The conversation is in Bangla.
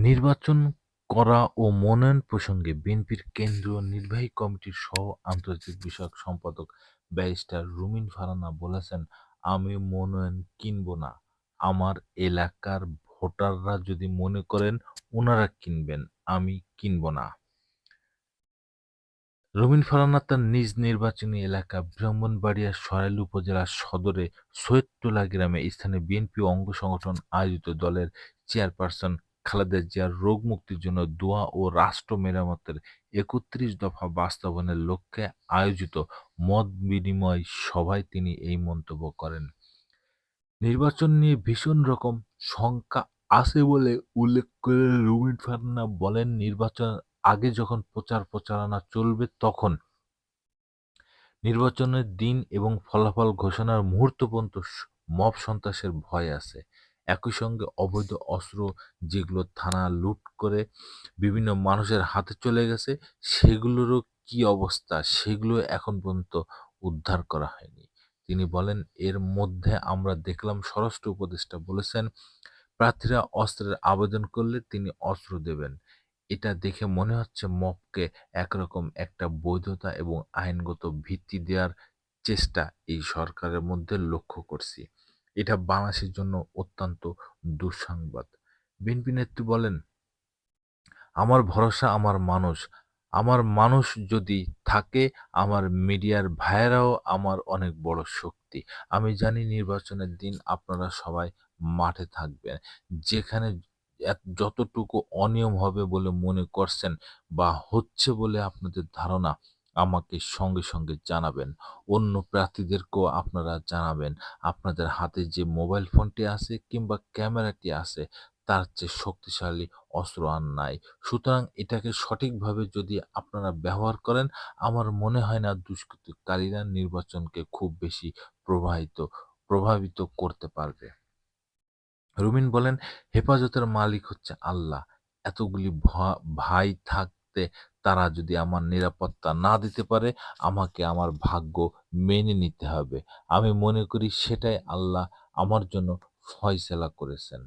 নির্বাচন করা ও মনোনয়ন প্রসঙ্গে বিএনপির কেন্দ্রীয় নির্বাহী কমিটির সহ আন্তর্জাতিক বিষয়ক সম্পাদক ব্যারিস্টার রুমিন ফারানা বলেছেন, আমি মনোনয়ন কিনব না। আমার এলাকার ভোটাররা যদি মনে করেন ওনারা কিনবেন, আমি কিনব না। রুমিন ফারানা তার নিজ নির্বাচনী এলাকা ব্রাহ্মণবাড়িয়ার সরাইল উপজেলা সদরে সৈয়দটোলা গ্রামে স্থানীয় বিএনপি অঙ্গ সংগঠন আয়োজিত দলের চেয়ারপারসন খালেদা জিয়ার রোগ মুক্তির জন্য দোয়া ও রাষ্ট্র মেরামতের একত্রিশ দফা বাস্তবায়নের লক্ষ্যে আয়োজিত মত বিনিময় সভায় তিনি এই মন্তব্য করেন। নির্বাচন নিয়ে ভীষণ রকম শঙ্কা আছে বলে উল্লেখ করে রুমিন ফারানা বলেন, নির্বাচন আগে যখন প্রচার প্রচারণা চলবে তখন নির্বাচনের দিন এবং ফলাফল ঘোষণার মুহূর্ত পর্যন্ত মব সন্ত্রাসের ভয় আছে। একই সঙ্গে অবৈধ অস্ত্র যেগুলো থানা লুট করে বিভিন্ন মানুষের হাতে চলে গেছে সেগুলোরও কি অবস্থা সেগুলো এখন পর্যন্ত উদ্ধার করা হয়নি। তিনি বলেন, এর মধ্যে আমরা দেখলাম স্বরাষ্ট্র উপদেষ্টা বলেছেন, প্রার্থীরা অস্ত্রের আবেদন করলে তিনি অস্ত্র দেবেন। এটা দেখে মনে হচ্ছে মবকে একরকম একটা বৈধতা এবং আইনগত ভিত্তি দেওয়ার চেষ্টা এই সরকারের মধ্যে লক্ষ্য করছি। এটা বাংলাদেশের জন্য অত্যন্ত দুঃসংবাদ। বিএনপি নেত্রী বলেন, আমার ভরসা আমার মানুষ। আমার মানুষ যদি থাকে আমার মিডিয়ার ভাইয়েরাও আমার অনেক বড় শক্তি। আমি জানি নির্বাচনের দিন আপনারা সবাই মাঠে থাকবেন। যেখানে যতটুকু অনিয়ম হবে বলে মনে করছেন বা হচ্ছে বলে আপনাদের ধারণা আমাকে সঙ্গে সঙ্গে জানাবেন। অন্য প্রার্থীদেরকেও আপনারা জানাবেন। আপনাদের হাতে যে মোবাইল ফোনটি আছে কিংবা ক্যামেরাটি আছে তার চেয়ে শক্তিশালী অস্ত্র আর নাই। সুতরাং এটাকে সঠিকভাবে যদি আপনারা ব্যবহার করেন আমার মনে হয় না দুষ্কৃতকারীরা নির্বাচনকে খুব বেশি প্রবাহিত প্রভাবিত করতে পারবে। রুমিন বলেন, হেফাজতের মালিক হচ্ছে আল্লাহ। এতগুলি ভাই থাকতে তারা যদি আমার নিরাপত্তা না দিতে পারে, আমাকে আমার ভাগ্য মেনে নিতে হবে। আমি মনে করি সেটাই আল্লাহ আমার জন্য ফয়সালা করেছেন।